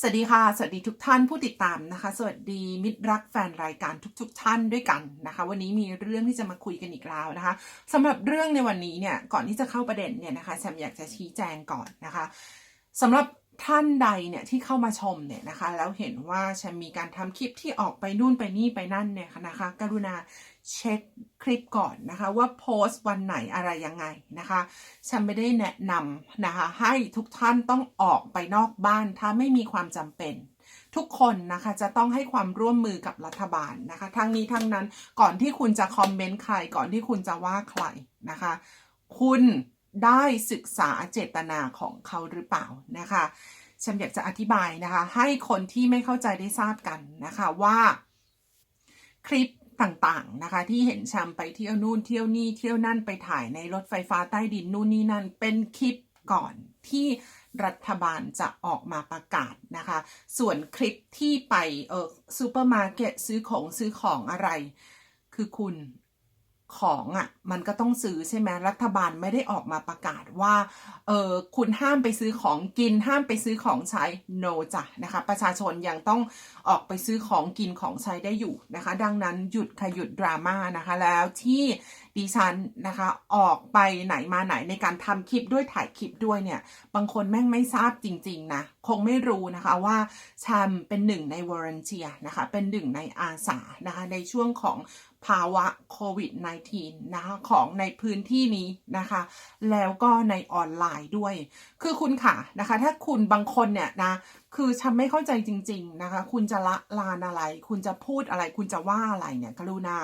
สวัสดีค่ะ สวัสดีทุกท่านผู้ติดตามนะคะ สวัสดีมิตรรักแฟนรายการทุก ๆ ท่านด้วยกันนะคะ วันนี้มีเรื่องที่จะมาคุยกันอีกแล้วนะคะสำหรับเรื่องในวันนี้เนี่ยก่อนที่จะเข้าประเด็นเนี่ยนะคะแซมอยากจะชี้แจงก่อนนะคะสำหรับ ท่านใดเนี่ยที่เข้ามาชมเนี่ยนะคะ แล้วเห็นว่าแชมมีการทำคลิปที่ออกไปนู่นไปนี่ไปนั่นเนี่ยนะคะ กรุณาเช็คคลิปก่อนนะคะว่าโพสต์วันไหนอะไรยังไงนะคะ ฉันไม่ได้แนะนำนะคะให้ทุกท่านต้องออกไปนอกบ้านถ้าไม่มีความจำเป็นทุกคนนะคะจะต้องให้ความร่วมมือกับรัฐบาลนะคะทั้งนี้ทั้งนั้นก่อนที่คุณจะคอมเมนต์ใครก่อนที่คุณจะว่าใครนะคะ คุณ ได้ศึกษาเจตนาของเขาหรือเปล่านะคะฉันอยากจะอธิบายนะคะ ให้คนที่ไม่เข้าใจได้ทราบกันนะคะว่าคลิปต่างๆนะคะที่เห็นแชมไปเที่ยวนู่นเที่ยวนี่เที่ยวนั่นไปถ่ายในรถไฟฟ้าใต้ดินนู่นนี่นั่นเป็นคลิปก่อนที่รัฐบาลจะออกมาประกาศนะคะ ส่วนคลิปที่ไปเออซูเปอร์มาร์เก็ตซื้อของซื้อของอะไร คือคุณ ของอะ่ะมันก็ต้องซื้อใช่ไหมรัฐบาลไม่ได้ออกมาประกาศว่าเออคุณห้ามไปซื้อของกินห้ามไปซื้อของใช้ no จ้ะนะคะประชาชนยังต้องออกไปซื้อของกินของใช้ได้อยู่นะคะ ดังนั้นหยุดค่ะหยุดดราม่านะคะ แล้วที่ดิฉันนะคะออกไปไหนมาไหนในการทำคลิปด้วยถ่ายคลิปด้วยเนี่ย บางคนแม่งไม่ทราบจริงๆนะคงไม่รู้นะคะว่าแชมเป็นหนึ่งในวอร์เนเทียนะคะเป็นหนึ่งในอาสานะคะในช่วงของ ภาวะโควิด -19 นะคะของในพื้นที่นี้นะคะ แล้วก็ในออนไลน์ด้วย คือคุณค่ะนะคะ ถ้าคุณบางคนเนี่ยนะคือฉันไม่เข้าใจจริง ๆนะคะ คุณจะละลานอะไร คุณจะพูดอะไร คุณจะว่าอะไรเนี่ยกรุณา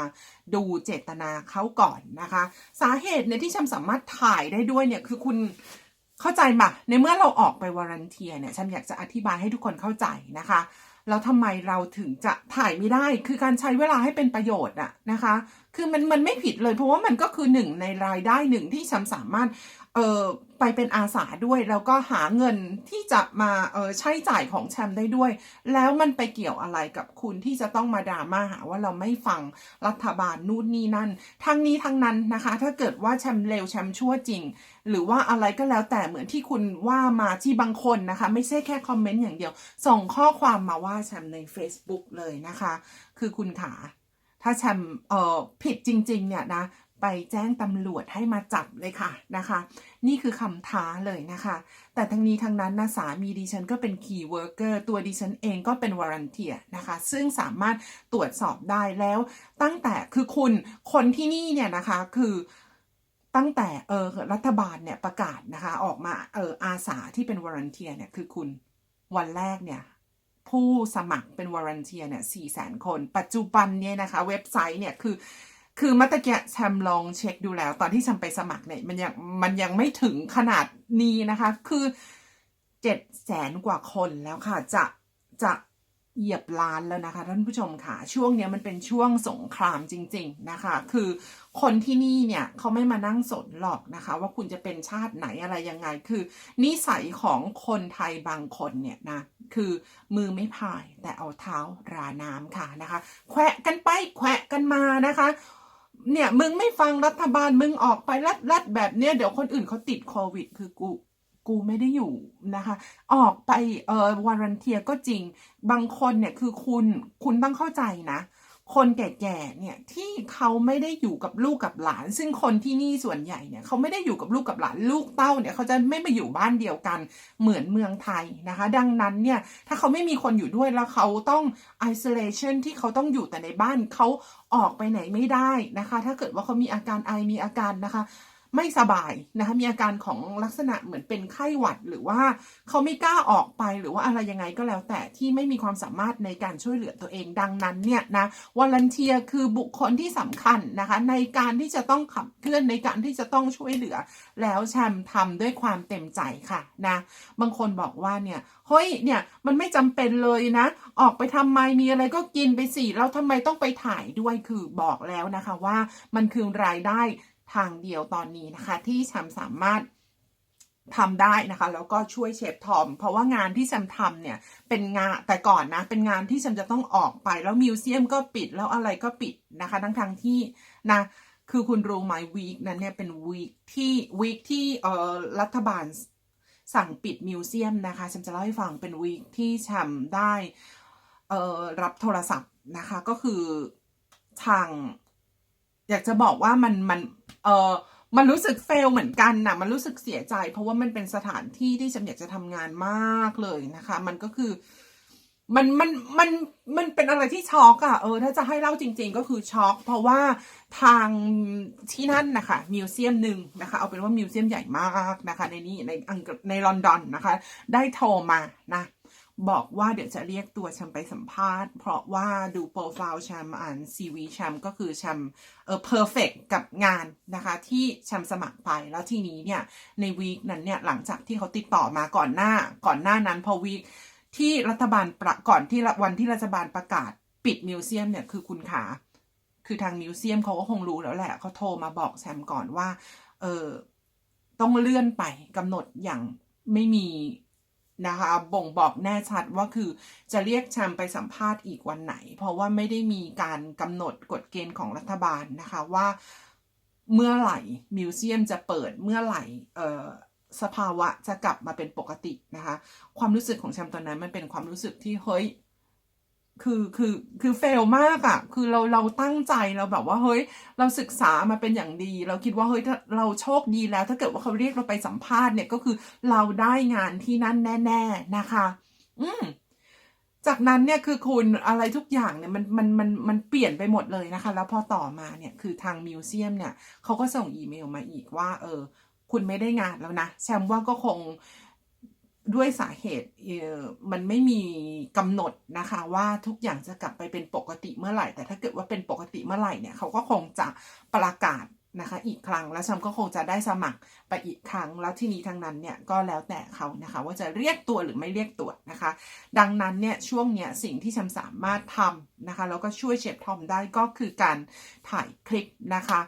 ดูเจตนาเขาก่อนนะคะ สาเหตุเนี่ยที่ฉันสามารถถ่ายได้ด้วยเนี่ยคือคุณเข้าใจมาในเมื่อเราออกไปวารันเทียเนี่ยฉันอยากจะอธิบายให้ทุกคนเข้าใจนะคะ แล้วทำไมเราถึงจะถ่ายไม่ได้ คือการใช้เวลาให้เป็นประโยชน์อะนะคะ คือมันมันไม่ผิดเลยเพราะว่ามันก็คือหนึ่งในรายได้หนึ่งที่ฉันสามารถเอ่อไปเป็นอาสาด้วย แล้วก็หาเงินที่จะมาเออใช้จ่ายของแชมได้ด้วย แล้วมันไปเกี่ยวอะไรกับคุณที่จะต้องมาดราม่าหาว่าเราไม่ฟังรัฐบาลนู่นนี่นั่น ทั้งนี้ทั้งนั้นนะคะ ถ้าเกิดว่าแชมเลวแชมชั่วจริง หรือว่าอะไรก็แล้วแต่เหมือนที่คุณว่ามาที่บางคนนะคะ ไม่ใช่แค่คอมเมนต์อย่างเดียว ส่งข้อความมาว่าแชมใน Facebook เลยนะคะ คือคุณขา ถ้าแชมเอ่อผิดจริง ๆ เนี่ยนะไปแจ้งตำรวจให้มาจับเลยค่ะนะคะ นี่คือคำท้าเลยนะคะ แต่ทั้งนี้ทั้งนั้นนะสามีดิฉันก็เป็นคีย์เวิร์กเกอร์ตัวดิฉันเองก็เป็นวารันเทียนะคะ ซึ่งสามารถตรวจสอบได้แล้ว ตั้งแต่คือคุณคนที่นี่เนี่ยนะคะคือตั้งแต่เออรัฐบาลเนี่ยประกาศนะคะ ออกมาเอออาสาที่เป็นวารันเทียเนี่ยคือคุณวันแรกเนี่ย ผู้สมัครเป็นวอร์ n นเทียเนี่ยสี่แสนคน ปัจจุบันเนี่ยนะคะ เว็บไซต์เนี่ยคือ คือมัตเกียแชมลองเช็คดูแล้ว ตอนที่แชมไปสมัครเนี่ยมันยังมันยังไม่ถึงขนาดนี้นะคะ คือเจ็ดแสนกว่าคนแล้วค่ะจะจะ เหยียบล้านแล้วนะคะท่านผู้ชมค่ะ ช่วงนี้มันเป็นช่วงสงครามจริง ๆนะคะ คือคนที่นี่เนี่ยเขาไม่มานั่งสนหรอกนะคะ ว่าคุณจะเป็นชาติไหนอะไรยังไง คือนิสัยของคนไทยบางคนเนี่ยนะคือมือไม่พายแต่เอาเท้าราน้ำค่ะนะคะ แขวะกันไปแขวะกันมานะคะเนี่ยมึงไม่ฟังรัฐบาลมึงออกไปรัดรัดแบบเนี้ยเดี๋ยวคนอื่นเขาติดโควิด คือกู กูไม่ได้อยู่นะคะ ออกไปเอ่อวารันเทียก็จริง บางคนเนี่ยคือคุณคุณต้องเข้าใจนะ คนแก่ๆเนี่ยที่เขาไม่ได้อยู่กับลูกกับหลาน ซึ่งคนที่นี่ส่วนใหญ่เนี่ยเขาไม่ได้อยู่กับลูกกับหลานลูกเต้าเนี่ยเขาจะไม่มาอยู่บ้านเดียวกันเหมือนเมืองไทยนะคะ ดังนั้นเนี่ยถ้าเขาไม่มีคนอยู่ด้วยแล้วเขาต้อง isolation ที่เขาต้องอยู่แต่ในบ้านเขาออกไปไหนไม่ได้นะคะ ถ้าเกิดว่าเขามีอาการไอมีอาการนะคะ ไม่สบายนะคะมีอาการของลักษณะเหมือนเป็นไข้หวัด หรือว่าเขาไม่กล้าออกไปหรือว่าอะไรยังไงก็แล้ว แต่ที่ไม่มีความสามารถในการช่วยเหลือตัวเองดังนั้นเนี่ยนะวอลันเทียคือบุคคลที่สำคัญนะคะในการที่จะต้องขับเคลื่อนในการที่จะต้องช่วยเหลือ แล้วแชมทำด้วยความเต็มใจค่ะนะบางคนบอกว่าเนี่ยเฮ้ยเนี่ยมันไม่จำเป็นเลยนะ ออกไปทำไมมีอะไรก็กินไปสิแล้วทำไมต้องไปถ่ายด้วยคือบอกแล้วนะคะว่ามันคือรายได้ ทางเดียวตอนนี้นะคะ ที่แชมสามารถทำได้นะคะ แล้วก็ช่วยเชฟทอม เพราะว่างานที่แชมทำเนี่ยเป็นงานแต่ก่อนนะ เป็นงานที่แชมจะต้องออกไป แล้วมิวเซียมก็ปิดแล้วอะไรก็ปิดนะคะ ทั้งทางที่นะคือคุณรู้ไหมวีคนั้นเนี่ยเป็นวีคที่วีคที่เอ่อรัฐบาลสั่งปิดมิวเซียมนะคะฉันจะเล่าให้ฟังเป็นวีคที่แชมได้เอ่อรับโทรศัพท์นะคะ ก็คือทาง อยากจะบอกว่ามันมันเออมันรู้สึกเฟลเหมือนกันนะมันรู้สึกเสียใจ เพราะว่ามันเป็นสถานที่ที่ฉันอยากจะทำงานมากเลยนะคะ มันก็คือมันมันมันมันเป็นอะไรที่ช็อกอะเออถ้าจะให้เล่าจริง ๆ ก็คือช็อกเพราะว่าทางที่นั่นนะคะมิวเซียมหนึ่งนะคะ เอาเป็นว่ามิวเซียมใหญ่มากนะคะ ในนี้ในอังกฤษในลอนดอนนะคะ ได้โทรมานะ บอกว่าเดี๋ยวจะเรียกตัวแชมไปสัมภาษณ์ เพราะว่าดูโปรไฟล์แชมอ่านซีวีแชมก็คือแชมเออเพอร์เฟกกับงานนะคะที่แชมสมัครไปแล้วทีนี้เนี่ยในวีคนั้นเนี่ยหลังจากที่เขาติดต่อมาก่อนหน้าก่อนหน้านั้นพอวีคที่รัฐบาลประก่อนที่วันที่รัฐบาลประกาศปิดมิวเซียมเนี่ยคือคุณขาคือทางมิวเซียมเขาก็คงรู้แล้วแหละเขาโทรมาบอกแชมก่อนว่าเออต้องเลื่อนไปกำหนดอย่างไม่มี นะคะบ่งบอกแน่ชัดว่าคือจะเรียกแชมไปสัมภาษณ์อีกวันไหน เพราะว่าไม่ได้มีการกำหนดกฎเกณฑ์ของรัฐบาลนะคะว่าเมื่อไหร่มิวเซียมจะเปิดเมื่อไหร่สภาวะจะกลับมาเป็นปกตินะคะ ความรู้สึกของแชมตอนนั้นมันเป็นความรู้สึกที่เฮ้ย คือคือคือเฟลมากอะ่ะ คือเราเราตั้งใจเราแบบว่าเฮ้ย เราศึกษามาเป็นอย่างดี เราคิดว่าเฮ้ยถ้าเราโชคดีแล้ว ถ้าเกิดว่าเขาเรียกเราไปสัมภาษณ์เนี่ยก็คือเราได้งานที่นั่นแน่ ๆนะคะ อืมจากนั้นเนี่ยคือคุณอะไรทุกอย่างเนี่ยมันมันมันมันเปลี่ยนไปหมดเลยนะคะ แล้วพอต่อมาเนี่ยคือทางมิวเซียมเนี่ยเขาก็ส่งอีเมลมาอีกว่า เออ คุณไม่ได้งานแล้วนะแชมว่าก็คง ด้วยสาเหตุมันไม่มีกำหนดนะคะ ว่าทุกอย่างจะกลับไปเป็นปกติเมื่อไหร่ แต่ถ้าเกิดว่าเป็นปกติเมื่อไหร่เนี่ยเขาก็คงจะประกาศนะคะ อีกครั้งแล้วแชมก็คงจะได้สมัครไปอีกครั้งแล้วที่นี้ทั้งนั้นเนี่ยก็แล้วแต่เขานะคะ ว่าจะเรียกตัวหรือไม่เรียกตัวนะคะ ดังนั้นเนี่ยช่วงเนี้ยสิ่งที่แชมสามารถทำนะคะแล้วก็ช่วยเชฟทอมได้ก็คือการถ่ายคลิปนะคะ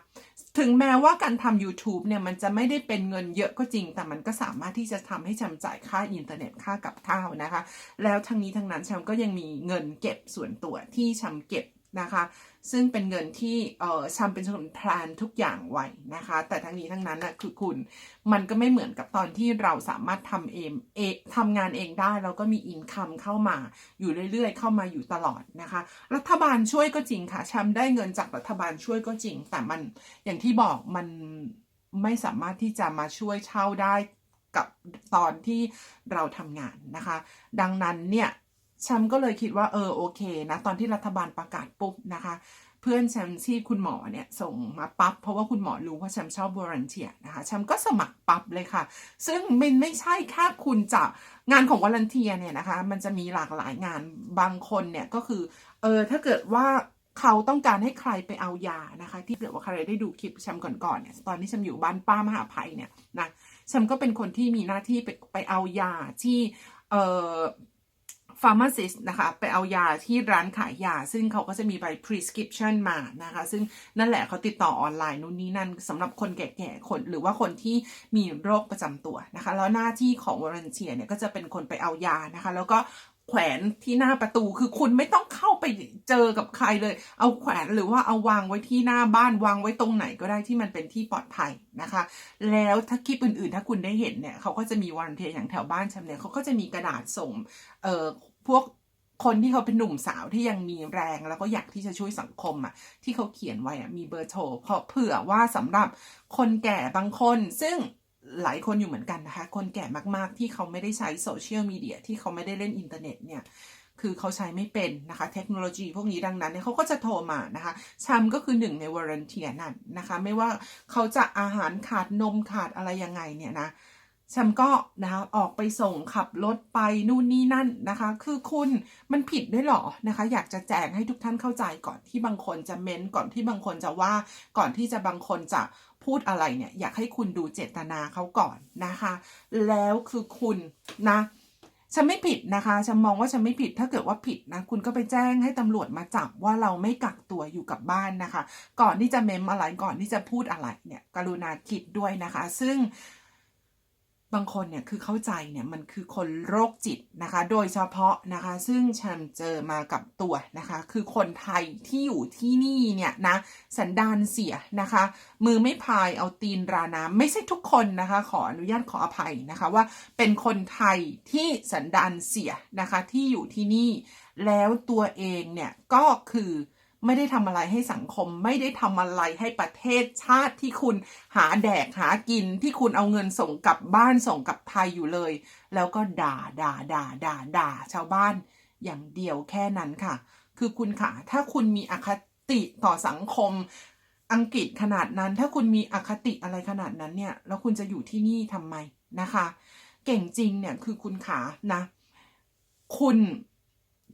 ถึงแม้ว่าการทำ YouTube เนี่ยมันจะไม่ได้เป็นเงินเยอะก็จริง แต่มันก็สามารถที่จะทำให้ชำจ่ายค่าอินเทอร์เน็ตค่ากับข้าวนะคะ แล้วทั้งนี้ทั้งนั้นแชมก็ยังมีเงินเก็บส่วนตัวที่ชำเก็บ นะคะ ซึ่งเป็นเงินที่เออแชมเป็นคนแพลนทุกอย่างไว้นะคะ แต่ทั้งนี้ทั้งนั้นนะคือคุณมันก็ไม่เหมือนกับตอนที่เราสามารถทำเองเอทำงานเองได้ แล้วก็มีอินคัมเข้ามาอยู่เรื่อยๆ เข้ามาอยู่ตลอดนะคะ รัฐบาลช่วยก็จริงค่ะแชมได้เงินจากรัฐบาลช่วยก็จริง แต่มันอย่างที่บอกมันไม่สามารถที่จะมาช่วยเช่าได้กับตอนที่เราทำงานนะคะ ดังนั้นเนี่ย แชมก็เลยคิดว่าเออโอเคนะตอนที่รัฐบาลประกาศปุ๊บนะคะ เพื่อนแชมที่คุณหมอเนี่ยส่งมาปั๊บเพราะว่าคุณหมอรู้ว่าแชมชอบ volunteer นะคะแชมก็สมัครปั๊บเลยค่ะ ซึ่งมันไม่ใช่แค่คุณจะงานของ volunteer เนี่ยนะคะ มันจะมีหลากหลายงานบางคนเนี่ยก็คือเออถ้าเกิดว่าเขาต้องการให้ใครไปเอายานะคะ ที่เกิดว่าใครได้ดูคลิปแชมก่อนๆเนี่ยตอนที่แชมอยู่บ้านป้ามหาภัยเนี่ยนะแชมก็เป็นคนที่มีหน้าที่ไปไปเอายาที่เออ pharmacist นะคะไปเอายาที่ร้านขายยา ซึ่งเขาก็จะมีใบ prescription มานะคะ ซึ่งนั่นแหละเขาติดต่อออนไลน์นู่นนี่นั่นสำหรับคนแก่ๆคนหรือว่าคนที่มีโรคประจำตัวนะคะ แล้วหน้าที่ของ volunteer เนี่ยก็จะเป็นคนไปเอายานะคะ แล้วก็แขวนที่หน้าประตูคือคุณไม่ต้องเข้าไปเจอกับใครเลย เอาแขวนหรือว่าเอาวางไว้ที่หน้าบ้านวางไว้ตรงไหนก็ได้ที่มันเป็นที่ปลอดภัยนะคะ แล้วถ้าคลิปอื่นๆ ถ้าคุณได้เห็นเนี่ยเขาก็จะมีวอร์เทียอย่างแถวบ้านฉันเนี่ยเขาก็จะมีกระดาษส่งเอ่อ พวกคนที่เขาเป็นหนุ่มสาวที่ยังมีแรงแล้วก็อยากที่จะช่วยสังคมอะ ที่เขาเขียนไว้อะมีเบอร์โทรเพราะเผื่อว่าสำหรับคนแก่บางคน ซึ่งหลายคนอยู่เหมือนกันนะคะ คนแก่มากๆ ที่เขาไม่ได้ใช้โซเชียลมีเดียที่เขาไม่ได้เล่นอินเทอร์เน็ตเนี่ยคือเขาใช้ไม่เป็นนะคะ เทคโนโลยีพวกนี้ดังนั้นเนี่ยเขาก็จะโทรมานะคะชัมก็คือหนึ่งในวอร์เรนเทียนั่นนะคะ ไม่ว่าเขาจะอาหารขาดนมขาดอะไรยังไงเนี่ยนะ ชัมก็นะคะออกไปส่งขับรถไปนู่นนี่นั่นนะคะ คือคุณมันผิดด้วยหรอนะคะ อยากจะแจ้งให้ทุกท่านเข้าใจก่อนที่บางคนจะเม้นก่อนที่บางคนจะว่าก่อนที่จะบางคนจะพูดอะไรเนี่ย อยากให้คุณดูเจตนาเขาก่อนนะคะ แล้วคือคุณนะฉันไม่ผิดนะคะ ฉันมองว่าฉันไม่ผิด ถ้าเกิดว่าผิดนะ คุณก็ไปแจ้งให้ตำรวจมาจับว่าเราไม่กักตัวอยู่กับบ้านนะคะ ก่อนที่จะเมมอะไร ก่อนที่จะพูดอะไรเนี่ย กรุณาคิดด้วยนะคะ ซึ่ง บางคนเนี่ยคือเข้าใจเนี่ยมันคือคนโรคจิตนะคะ โดยเฉพาะนะคะ ซึ่งฉันเจอมากับตัวนะคะ คือคนไทยที่อยู่ที่นี่เนี่ยนะสันดานเสียนะคะ มือไม่พายเอาตีนราน้ำไม่ใช่ทุกคนนะคะ ขออนุญาตขออภัยนะคะว่าเป็นคนไทยที่สันดานเสียนะคะที่อยู่ที่นี่ แล้วตัวเองเนี่ยก็คือ ไม่ได้ทำอะไรให้สังคม ไม่ได้ทำอะไรให้ประเทศชาติที่คุณหาแดกหากินที่คุณเอาเงินส่งกลับบ้านส่งกลับไทยอยู่เลย แล้วก็ด่าด่าด่าด่าด่าชาวบ้าน อย่างเดียวแค่นั้นค่ะ คือคุณค่ะถ้าคุณมีอคติต่อสังคมอังกฤษขนาดนั้น ถ้าคุณมีอคติอะไรขนาดนั้นเนี่ย แล้วคุณจะอยู่ที่นี่ทำไมนะคะ เก่งจริงเนี่ยคือคุณขานะ คุณ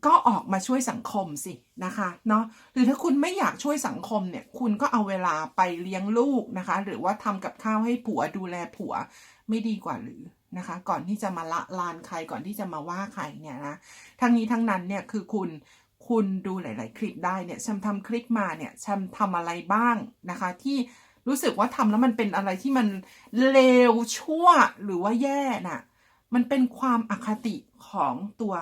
ก็ออกมาช่วยสังคมสินะคะเนาะหรือถ้าคุณไม่อยากช่วยสังคมเนี่ย คุณก็เอาเวลาไปเลี้ยงลูกนะคะ หรือว่าทำกับข้าวให้ผัวดูแลผัวไม่ดีกว่าหรือนะคะ ก่อนที่จะมาละลานใครก่อนที่จะมาว่าใครเนี่ยนะทั้งนี้ทั้งนั้นเนี่ยคือคุณคุณดูหลาย ๆ คลิปได้เนี่ยฉันทำคลิปมาเนี่ยฉันทำอะไรบ้างนะคะ ที่รู้สึกว่าทำแล้วมันเป็นอะไรที่มันเลวชั่วหรือว่าแย่น่ะมันเป็นความอคติของตัว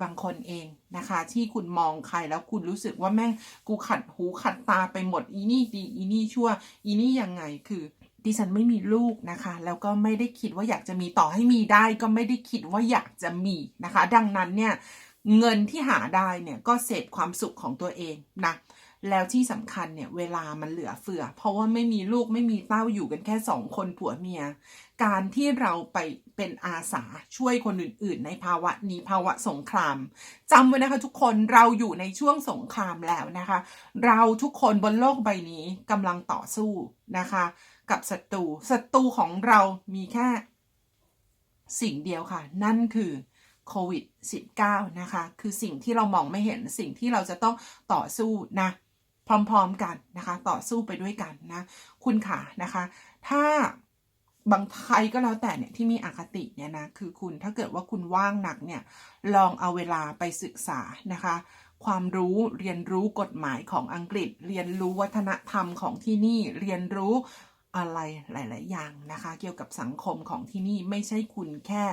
บางคนเองนะคะ ที่คุณมองใครแล้วคุณรู้สึกว่าแม่งกูขัดหูขัดตาไปหมดอีนี่ดีอีนี่ชั่ว อีนี่ยังไงคือดิฉันไม่มีลูกนะคะ แล้วก็ไม่ได้คิดว่าอยากจะมีต่อให้มีได้ ก็ไม่ได้คิดว่าอยากจะมีนะคะ ดังนั้นเนี่ยเงินที่หาได้เนี่ยก็เสพความสุขของตัวเองนะ แล้วที่สำคัญเนี่ยเวลามันเหลือเฟือ เพราะว่าไม่มีลูกไม่มีเต้าอยู่กันแค่สองคนผัวเมีย การที่เราไปเป็นอาสาช่วยคนอื่น ๆ ในภาวะนี้ภาวะสงครามจำไว้นะคะ ทุกคนเราอยู่ในช่วงสงครามแล้วนะคะ เราทุกคนบนโลกใบนี้กำลังต่อสู้นะคะ กับศัตรูศัตรูของเรามีแค่สิ่งเดียวค่ะ นั่นคือโควิด -19 นะคะ คือสิ่งที่เรามองไม่เห็นสิ่งที่เราจะต้องต่อสู้นะ พร้อมๆกันนะคะ ต่อสู้ไปด้วยกันนะคุณขานะคะ ถ้าบางใครก็แล้วแต่เนี่ยที่มีอคติเนี่ยนะคือคุณถ้าเกิดว่าคุณว่างหนักเนี่ยลองเอาเวลาไปศึกษานะคะ ความรู้เรียนรู้กฎหมายของอังกฤษ เรียนรู้วัฒนธรรมของที่นี่เรียนรู้อะไรหลาย ๆ อย่างนะคะ เกี่ยวกับสังคมของที่นี่ไม่ใช่คุณแค่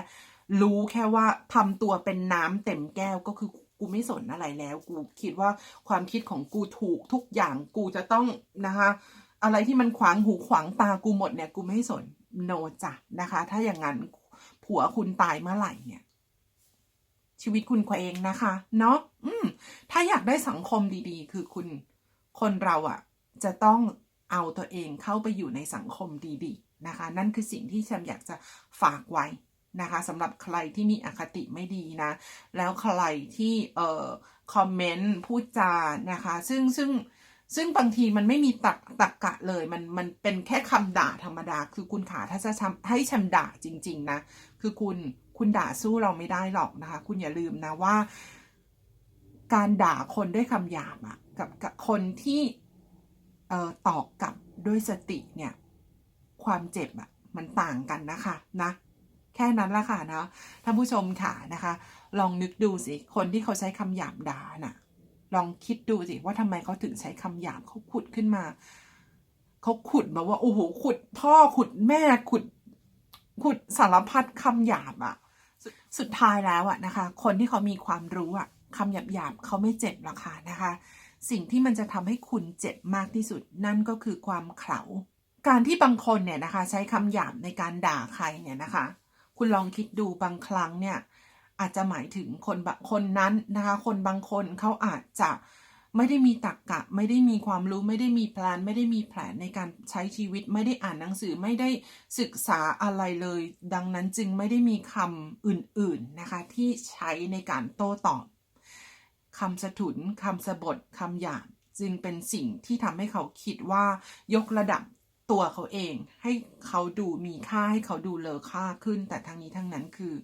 รู้แค่ว่าทำตัวเป็นน้ำเต็มแก้วก็คือ กูไม่สนอะไรแล้ว กูคิดว่าความคิดของกูถูกทุกอย่างกูจะต้องนะคะ อะไรที่มันขวางหูขวางตากูหมดเนี่ย กูไม่สนโนจ้ะนะคะ ถ้าอย่างนั้นผัวคุณตายเมื่อไหร่เนี่ย ชีวิตคุณเองนะคะ เนาะอืม ถ้าอยากได้สังคมดีๆ คือคุณคนเราอะ่ะ จะต้องเอาตัวเองเข้าไปอยู่ในสังคมดี ๆ นะคะ นั่นคือสิ่งที่ฉันอยากจะฝากไว้ นะคะสำหรับใครที่มีอคติไม่ดีนะ แล้วใครที่เอ่อคอมเมนต์พูดจานะคะ ซึ่งซึ่งซึ่งบางทีมันไม่มีตักตักกะเลย มันมันเป็นแค่คำด่าธรรมดา คือคุณขาถ้าจะทำให้ชำด่าจริง ๆ นะ คือคุณคุณด่าสู้เราไม่ได้หรอกนะคะ คุณอย่าลืมนะว่า การด่าคนด้วยคำหยาบอะกับกับคนที่เอ่อตอกกลับด้วยสติเนี่ย ความเจ็บอะมันต่างกันนะคะนะ แค่นั้นละค่ะนะท่านผู้ชมค่ะนะคะ ลองนึกดูสิคนที่เขาใช้คำหยาบด่าน่ะ ลองคิดดูสิว่าทำไมเขาถึงใช้คำหยาบเขาขุดขึ้นมาเขาขุดมาว่าโอ้โหขุดพ่อขุดแม่ขุด ขุดสารพัดคำหยาบอะสสุดท้ายแล้วอะนะคะ คนที่เขามีความรู้อะคำหยาบหยาบเขาไม่เจ็บหรอกค่ะนะคะ สิ่งที่มันจะทำให้คุณเจ็บมากที่สุดนั่นก็คือความเขลาการที่บางคนเนี่ยนะคะ ใช้คำหยาบในการด่าใครเนี่ยนะคะ คุณลองคิดดูบางครั้งเนี่ย อาจจะหมายถึงคนบางคนนั้นนะคะ คนบางคนเขาอาจจะไม่ได้มีตรรกกะ ไม่ได้มีความรู้ไม่ได้มีแพลนไม่ได้มีแผนในการใช้ชีวิต ไม่ได้อ่านหนังสือไม่ได้ศึกษาอะไรเลย ดังนั้นจึงไม่ได้มีคำอื่นๆนะคะ ที่ใช้ในการโต้ตอบคำสะถุนคำสะบทคำหยาบจึงเป็นสิ่งที่ทำให้เขาคิดว่ายกระดับ ตัวเขาเองให้เขาดูมีค่าให้เขาดูเลอค่าขึ้น แต่ทั้งนี้ทั้งนั้นคือ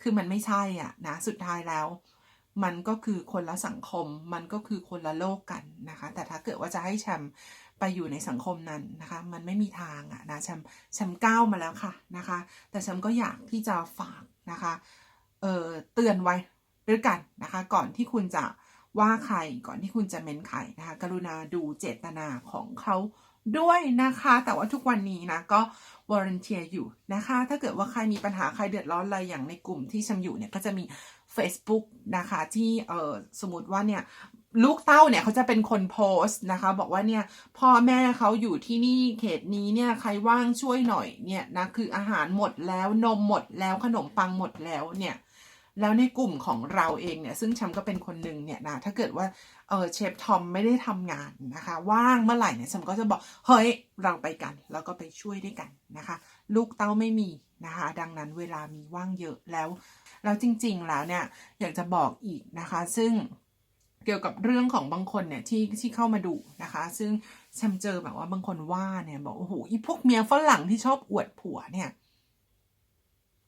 คือมันไม่ใช่อะนะสุดท้ายแล้ว มันก็คือคนละสังคม มันก็คือคนละโลกกันนะคะ แต่ถ้าเกิดว่าจะให้แชมป์ไปอยู่ในสังคมนั้นนะคะ มันไม่มีทางอะนะแชมป์แชมป์ก้าวมาแล้วค่ะนะคะ แต่แชมป์ก็อยากที่จะฝากนะคะเอ่อเตือนไว้ด้วยกันนะคะ ก่อนที่คุณจะว่าใครก่อนที่คุณจะเมนใครนะคะ กรุณาดูเจตนาของเขา ด้วยนะคะ แต่ว่าทุกวันนี้นะก็วอร์เนเทียอยู่นะคะ ถ้าเกิดว่าใครมีปัญหาใครเดือดร้อนอะไรอย่างในกลุ่มที่ชมอยู่เนี่ยก็จะมี Facebook นะคะที่เออสมมติว่าเนี่ยลูกเต้าเนี่ยเขาจะเป็นคนโพสต์นะคะ บอกว่าเนี่ยพ่อแม่เขาอยู่ที่นี่เขตนี้เนี่ยใครว่างช่วยหน่อยเนี่ยนะคืออาหารหมดแล้วนมหมดแล้วขนมปังหมดแล้วเนี่ยแล้วในกลุ่มของเราเองเนี่ยซึ่งฉันก็เป็นคนหนึ่งเนี่ยนะถ้าเกิดว่า เออเชฟทอมไม่ได้ทำงานนะคะ ว่างเมื่อไหร่เนี่ยฉันก็จะบอก เฮ้ย เราไปกัน แล้วก็ไปช่วยด้วยกันนะคะ ลูกเต้าไม่มีนะคะ ดังนั้นเวลามีว่างเยอะแล้ว แล้วจริง ๆ แล้วเนี่ย อยากจะบอกอีกนะคะ ซึ่งเกี่ยวกับเรื่องของบางคนเนี่ยที่ที่เข้ามาดูนะคะ ซึ่งฉันเจอแบบว่าบางคนว่าเนี่ยบอกโอ้โหอีพวกเมียฝรั่งที่ชอบอวดผัวเนี่ย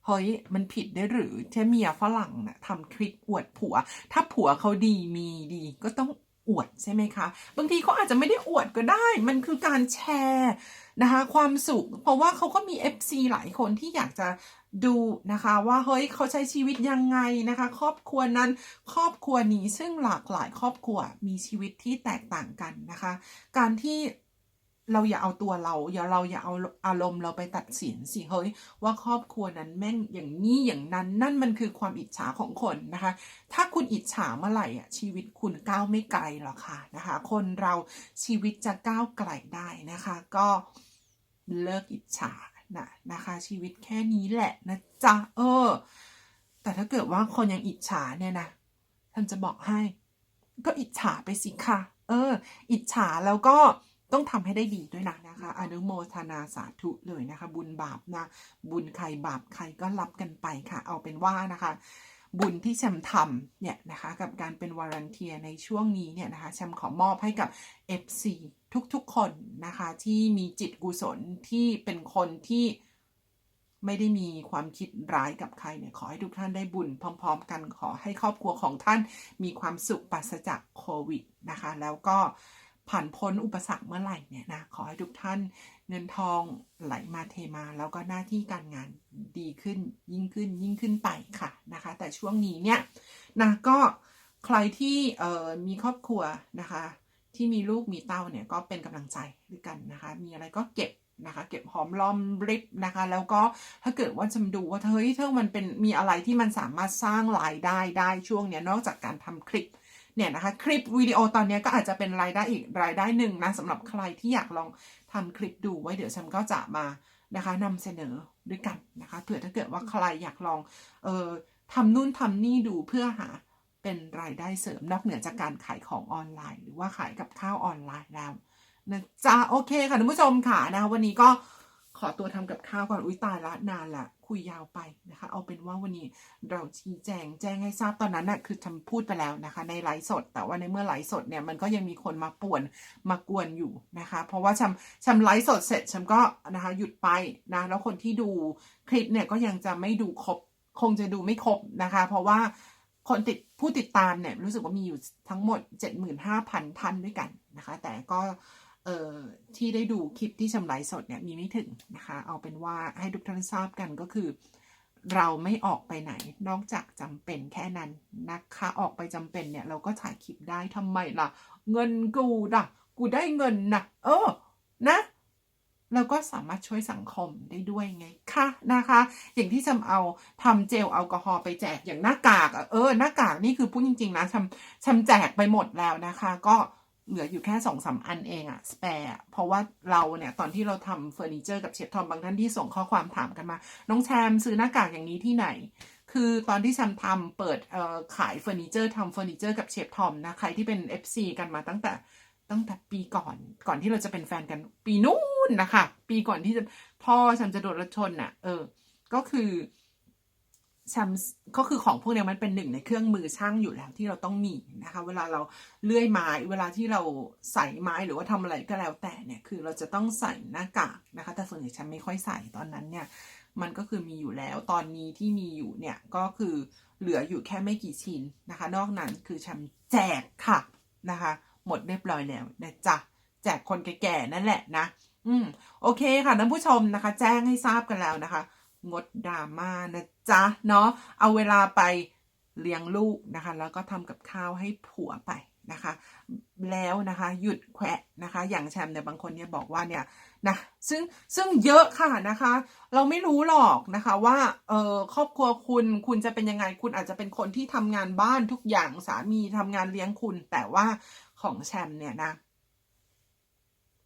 เฮ้ยมันผิดได้หรือที่เมียฝรั่งนะ่ะทำคลิปอวดผัว ถ้าผัวเขาดีมีดีก็ต้องอวดใช่ไหมคะ บางทีเขาอาจจะไม่ได้อวดก็ได้ มันคือการแชร์นะคะความสุข เพราะว่าเขาก็มี FC หลายคนที่อยากจะดูนะคะว่าเฮ้ยเขาใช้ชีวิตยังไงนะคะ ครอบครัวนั้นครอบครัวนี้ซึ่งหลากหลายครอบครัวมีชีวิตที่แตกต่างกันนะคะ การที่ เราอย่าเอาตัวเรา อย่าเราอย่าเอาอารมณ์เราไปตัดสินสิเฮ้ยว่าครอบครัวนั้นแม่งอย่างนี้อย่างนั้น นั่นมันคือความอิจฉาของคนนะคะ ถ้าคุณอิจฉาเมื่อไหร่อะชีวิตคุณก้าวไม่ไกลหรอกค่ะนะคะ คนเราชีวิตจะก้าวไกลได้นะคะ ก็เลิกอิจฉานะนะคะ ชีวิตแค่นี้แหละนะจ๊ะเออ แต่ถ้าเกิดว่าคนยังอิจฉาเนี่ยนะท่านจะบอกให้ ก็อิจฉาไปสิค่ะ เออ อิจฉาแล้วก็ ต้องทำให้ได้ดีด้วยนะนะคะ อนุโมทนาสาธุเลยนะคะ บุญบาปนะ บุญใครบาปใครก็รับกันไปค่ะ เอาเป็นว่านะคะบุญที่แชมทำเนี่ยนะคะกับการเป็นวารันเทียในช่วงนี้เนี่ยนะคะแชมขอมอบให้กับ FC ทุกๆคนนะคะที่มีจิตกุศลที่เป็นคนที่ไม่ได้มีความคิดร้ายกับใครเนี่ยขอให้ทุกท่านได้บุญพร้อม ๆ กันขอให้ครอบครัวของท่านมีความสุขปราศจากโควิดนะคะแล้วก็ ผ่านพ้นอุปสรรคเมื่อไหร่เนี่ยนะขอให้ทุกท่านเงินทองไหลมาเทมา แล้วก็หน้าที่การงานดีขึ้นยิ่งขึ้นยิ่งขึ้นไปค่ะนะคะ แต่ช่วงนี้เนี่ยนะก็ใครที่เอ่อมีครอบครัวนะคะ ที่มีลูกมีเต้าเนี่ยก็เป็นกำลังใจด้วยกันนะคะ มีอะไรก็เก็บนะคะเก็บหอมรอมริบนะคะ แล้วก็ถ้าเกิดว่าจะดูว่าเฮ้ยถ้ามันเป็นมีอะไรที่มันสามารถสร้างรายได้ได้ช่วงเนี้ยนอกจากการทำคลิป เนี่ยนะคะคลิปวิดีโอตอนนี้ก็อาจจะเป็นรายได้อีกรายได้หนึ่งนะสำหรับใครที่อยากลองทำคลิปดูไว้เดี๋ยวฉันก็จะมานะคะนำเสนอด้วยกันนะคะเผื่อถ้าเกิดว่าใครอยากลองเอ่อทำนู่นทำนี่ดูเพื่อหาเป็นรายได้เสริมนอกเหนือจากการขายของออนไลน์ หรือว่าขายกับข้าวออนไลน์แล้วนะจ๊ะโอเคค่ะท่านผู้ชมค่ะนะคะวันนี้ก็ขอตัวทำกับข้าวก่อนอุ้ยตายละนานละ คุยยาวไปนะคะ เอาเป็นว่าวันนี้เราชี้แจงแจ้งให้ทราบตอนนั้นน่ะคือทำพูดไปแล้วนะคะ ในไลฟ์สด แต่ว่าในเมื่อไลฟ์สดเนี่ยมันก็ยังมีคนมาป่วนมากวนอยู่นะคะ เพราะว่าชำชำไลฟ์สดเสร็จชำก็นะคะหยุดไปนะแล้วคนที่ดูคลิปเนี่ยก็ยังจะไม่ดูครบคงจะดูไม่ครบนะคะ เพราะว่าคนติดผู้ติดตามเนี่ยรู้สึกว่ามีอยู่ทั้งหมด 75,000 ท่านด้วยกันนะคะ แต่ก็ ที่ได้ดูคลิปที่ชำไลสดเนี่ยมีไม่ถึงนะคะ เอาเป็นว่าให้ทุกท่านทราบกันก็คือ เราไม่ออกไปไหน นอกจากจำเป็นแค่นั้นนะคะ ออกไปจำเป็นเนี่ยเราก็ถ่ายคลิปได้ทำไมล่ะ เงินกูนะกูได้เงินนะเออ นะเราก็สามารถช่วยสังคมได้ด้วยไงคะนะคะ อย่างที่ชำเอาทำเจลแอลกอฮอล์ไปแจกอย่างหน้ากาก เออหน้ากากนี่คือพูดจริง ๆ นะชำชำแจกไปหมดแล้วนะคะ ก็ เหลืออยู่แค่สองสามอันเองอะสแปร์เพราะว่าเราเนี่ย ตอนที่เราทำเฟอร์นิเจอร์กับเชฟทอมบางท่านที่ส่งข้อความถามกันมา น้องแชมซื้อหน้ากากอย่างนี้ที่ไหน คือตอนที่ฉันทำเปิดเอ่อขายเฟอร์นิเจอร์ทำเฟอร์นิเจอร์กับเชฟทอมนะ ใครที่เป็น FC กันมาตั้งแต่ตั้งแต่ปีก่อนก่อนที่เราจะเป็นแฟนกันปีนู้นนะคะ ปีก่อนที่จะพ่อฉันจะโดนรถชนน่ะ เออ ก็คือ ฉันก็คือของพวกนี้มันเป็นหนึ่งในเครื่องมือช่างอยู่แล้วที่เราต้องมีนะคะ เวลาเราเลื่อยไม้ เวลาที่เราใส่ไม้หรือว่าทำอะไรก็แล้วแต่เนี่ยคือเราจะต้องใส่หน้ากากนะคะ แต่ส่วนใหญ่ฉันไม่ค่อยใส่ตอนนั้นเนี่ย มันก็คือมีอยู่แล้วตอนนี้ที่มีอยู่เนี่ยก็คือเหลืออยู่แค่ไม่กี่ชิ้นนะคะ นอกนั้นคือฉันแจกค่ะนะคะ หมดเรียบร้อยแล้วนะจ๊ะแจกคนแก่ๆนั่นแหละนะ อืมโอเคค่ะท่านผู้ชมนะคะ แจ้งให้ทราบกันแล้วนะคะ งดดราม่านะจ๊ะเนาะเอาเวลาไปเลี้ยงลูกนะคะ แล้วก็ทำกับข้าวให้ผัวไปนะคะ แล้วนะคะหยุดแขวะนะคะ อย่างแชมเนี่ยบางคนเนี่ยบอกว่าเนี่ยนะซึ่งซึ่งเยอะค่ะนะคะ เราไม่รู้หรอกนะคะว่าเออครอบครัวคุณคุณจะเป็นยังไงคุณอาจจะเป็นคนที่ทำงานบ้านทุกอย่างสามีทำงานเลี้ยงคุณ แต่ว่าของแชมเนี่ยนะ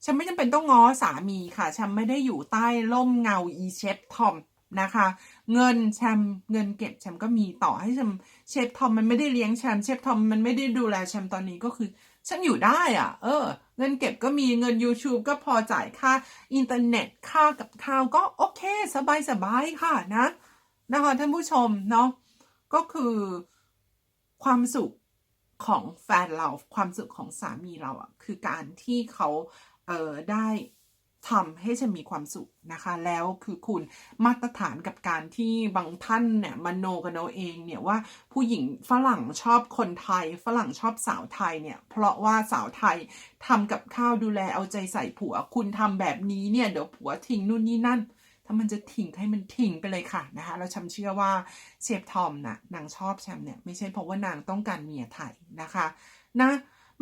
ฉันไม่จำเป็นต้องง้อสามีค่ะ ฉันไม่ได้อยู่ใต้ร่มเงาอีเชฟทอม นะคะ เงินแชมเงินเก็บแชมก็มีต่อให้แชมเชฟทอมมันไม่ได้เลี้ยงแชมเชฟทอมมันไม่ได้ดูแลแชมตอนนี้ก็คือฉันอยู่ได้อะเออ เงินเก็บก็มีเงิน YouTube ก็พอจ่ายค่าอินเทอร์เน็ตค่ากับข้าวก็โอเค สบายสบายค่ะนะนะคะท่านผู้ชมเนาะก็คือความสุขของแฟนเราความสุขของสามีเราอะคือการที่เขาเออได้ ทำให้ฉันมีความสุขนะคะ แล้วคือคุณมาตรฐานกับการที่บางท่านเนี่ยมโนกันเอาเองเนี่ยว่าผู้หญิงฝรั่งชอบคนไทย ฝรั่งชอบสาวไทยเนี่ย เพราะว่าสาวไทยทำกับข้าวดูแลเอาใจใส่ผัว คุณทำแบบนี้เนี่ยเดี๋ยวผัวทิ้งนู่นนี่นั่น ถ้ามันจะทิ้งให้มันทิ้งไปเลยค่ะนะคะแล้วแชมเชื่อว่าเชฟทอมน่ะนางชอบแชมเนี่ยไม่ใช่เพราะว่านางต้องการเมียไทยนะคะ นะ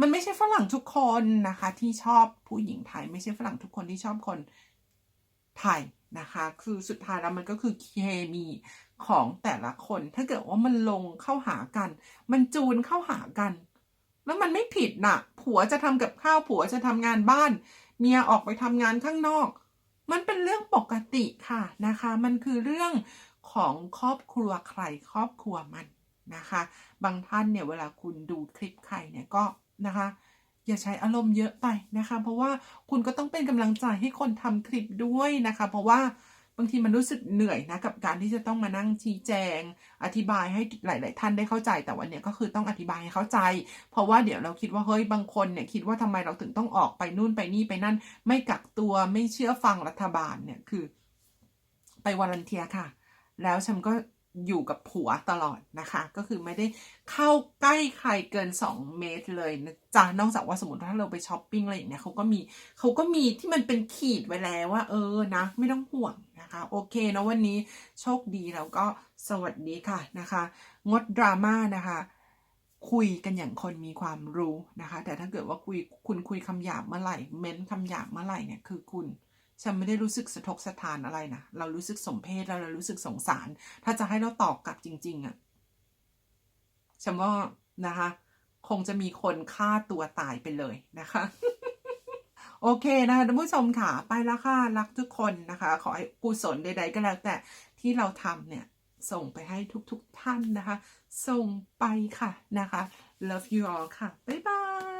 มันไม่ใช่ฝรั่งทุกคนนะคะ ที่ชอบผู้หญิงไทย ไม่ใช่ฝรั่งทุกคนที่ชอบคนไทยนะคะ คือสุดท้ายแล้วมันก็คือเคมีของแต่ละคน ถ้าเกิดว่ามันลงเข้าหากัน มันจูนเข้าหากัน แล้วมันไม่ผิดน่ะ ผัวจะทำกับข้าวผัวจะทำงานบ้าน เมียออกไปทำงานข้างนอก มันเป็นเรื่องปกติค่ะนะคะ มันคือเรื่องของครอบครัวใครครอบครัวมันนะคะ บางท่านเนี่ยเวลาคุณดูคลิปใครเนี่ยก็ นะคะ อย่าใช้อารมณ์เยอะไปนะคะ เพราะว่าคุณก็ต้องเป็นกำลังใจให้คนทำคลิปด้วยนะคะ เพราะว่าบางทีมันรู้สึกเหนื่อยนะกับการที่จะต้องมานั่งชี้แจง อธิบายให้หลาย ๆ ท่านได้เข้าใจแต่วันนี้ก็คือต้องอธิบายให้เข้าใจ เพราะว่าเดี๋ยวเราคิดว่าเฮ้ยบางคนเนี่ยคิดว่าทำไมเราถึงต้องออกไปนู่นไปนี่ไปนั่น ไม่กักตัวไม่เชื่อฟังรัฐบาลเนี่ยคือ ไปวอลันเทียค่ะ แล้วฉันก็ อยู่กับผัวตลอดนะคะ ก็คือไม่ได้เข้าใกล้ใครเกิน 2 เมตรเลยนะจ๊ะนอกจากว่าสมมติถ้าเราไปช้อปปิ้งอะไรอย่างเงี้ยเขาก็มีเขาก็มีที่มันเป็นขีดไว้แล้วว่า เออนะ ไม่ต้องห่วงนะคะ โอเคนะวันนี้โชคดีแล้วก็สวัสดีค่ะนะคะ งดดราม่านะคะ คุยกันอย่างคนมีความรู้นะคะ แต่ถ้าเกิดว่าคุยคุณคุยคำหยาบเมื่อไหร่ เม้นคำหยาบเมื่อไหร่เนี่ยคือคุณ ฉันไม่ได้รู้สึกสะทกสะทานอะไรนะเรารู้สึกสมเพศแล้วเรารู้สึกสงสาร ถ้าจะให้เราตอบกลับจริง ๆอะ่ะฉันว่านะคะ คงจะมีคนฆ่าตัวตายไปเลยนะคะ โอเคนะคะท่านผู้ชมค่ะไปแล้วค่ะรักทุกคนนะคะ ขอให้กุศลใด ๆ ก็แล้วแต่ที่เราทำเนี่ยส่งไปให้ทุกๆทท่านนะคะ ส่งไปค่ะนะคะ love you all ค่ะ บ๊ายบาย